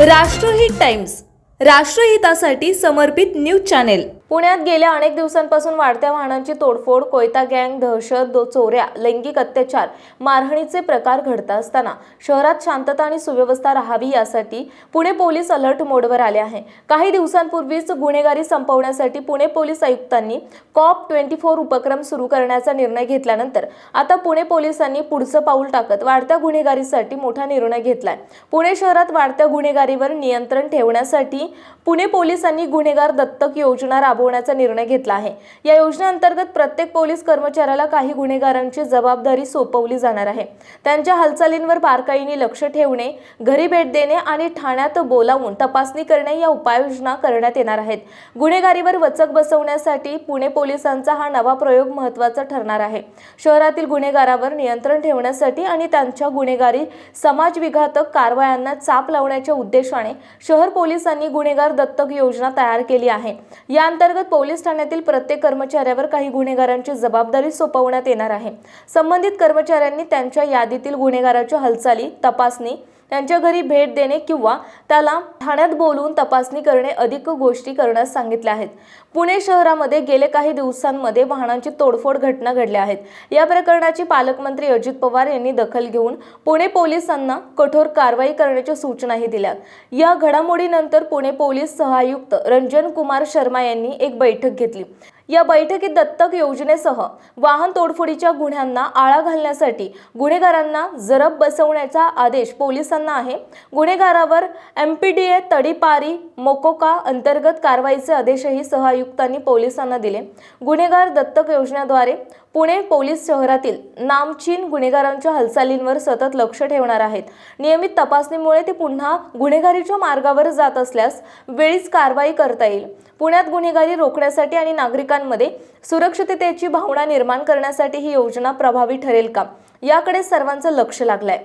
राष्ट्रहित टाइम्स राष्ट्रहितासाठी समर्पित news channel. पुण्यात गेल्या अनेक दिवसांपासून वाढत्या वाहनांची तोडफोड कोयता गँग दहशत दो चोऱ्या लैंगिक अत्याचार मारहाणीचे प्रकार घडत असताना शहरात शांतता आणि सुव्यवस्था राहावी यासाठी पुणे पोलीस अलर्ट मोडवर आले आहे. काही दिवसांपूर्वीच गुन्हेगारी संपवण्यासाठी पुणे पोलीस आयुक्तांनी कॉप ट्वेंटी फोर उपक्रम सुरू करण्याचा निर्णय घेतल्यानंतर आता पुणे पोलिसांनी पुढचं पाऊल टाकत वाढत्या गुन्हेगारीसाठी मोठा निर्णय घेतलाय. पुणे शहरात वाढत्या गुन्हेगारीवर नियंत्रण ठेवण्यासाठी पुणे पोलिसांनी गुन्हेगार दत्तक योजना राबवण्याचा निर्णय घेतला आहे. या योजनेअंतर्गत प्रत्येक पोलीस कर्मचाऱ्याला काही गुन्हेगारांची जबाबदारी सोपवली जाणार आहे. त्यांच्या हालचालींवर बारकाईने लक्ष ठेवणे घरी भेट देणे आणि ठाण्यात बोलावून तपासणी करणे या उपाययोजना करण्यात येणार आहेत. गुन्हेगारीवर वचक बसवण्यासाठी पुणे पोलिसांचा हा नवा प्रयोग महत्त्वाचा ठरणार आहे. शहरातील गुन्हेगारावर नियंत्रण ठेवण्यासाठी आणि त्यांच्या गुन्हेगारी समाजविघातक कारवायांना चाप लावण्याच्या उद्देशाने शहर पोलिसांनी गुन्हेगार दत्तक योजना तयार केली आहे. या अंतर्गत पोलीस ठाण्यातील प्रत्येक कर्मचाऱ्यावर काही गुन्हेगारांची जबाबदारी सोपवण्यात येणार आहे. संबंधित कर्मचाऱ्यांनी त्यांच्या यादीतील गुन्हेगाराच्या हालचाली तपासणी त्यांच्या घरी भेट देणे किंवा त्याला ठाण्यात बोलवून तपासणी करणे अधिक गोष्टी करण्यास सांगितल्या आहेत. पुणे शहरामध्ये गेले काही दिवसांमध्ये वाहनांची तोडफोड घटना घडल्या आहेत या प्रकरणाची पालकमंत्री अजित पवार यांनी दखल घेऊन पुणे पोलिसांना कठोर कारवाई करण्याच्या सूचनाही दिल्या या घडामोडीनंतर पुणे पोलीस सहायुक्त रंजन कुमार शर्मा यांनी एक बैठक घेतली. या बैठकीत दत्तक योजनेसह वाहन तोडफोडीच्या गुन्ह्यांना आळा घालण्यासाठी गुन्हेगारांना जरब बसवण्याचा आदेश पोलिसांना आहे. गुन्हेगारावर एम पी डी ए तडीपारी मोकोका अंतर्गत कारवाईचे आदेशही सहआयुक्तांनी पोलिसांना दिले. गुन्हेगार दत्तक योजनेद्वारे पुणे पोलीस शहरातील नामचीन गुन्हेगारांच्या हालचालींवर सतत लक्ष ठेवणार आहेत. नियमित तपासणीमुळे ते पुन्हा गुन्हेगारीच्या मार्गावर जात असल्यास वेळीच कारवाई करता येईल. पुण्यात गुन्हेगारी रोखण्यासाठी आणि नागरिकांमध्ये सुरक्षिततेची भावना निर्माण करण्यासाठी ही योजना प्रभावी ठरेल का? याकडे सर्वांचं लक्ष लागलंय.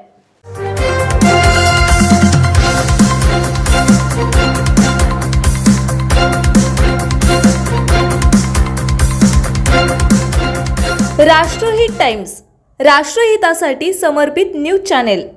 राष्ट्रहित टाइम्स राष्ट्रहितासाठी समर्पित न्यूज चॅनेल.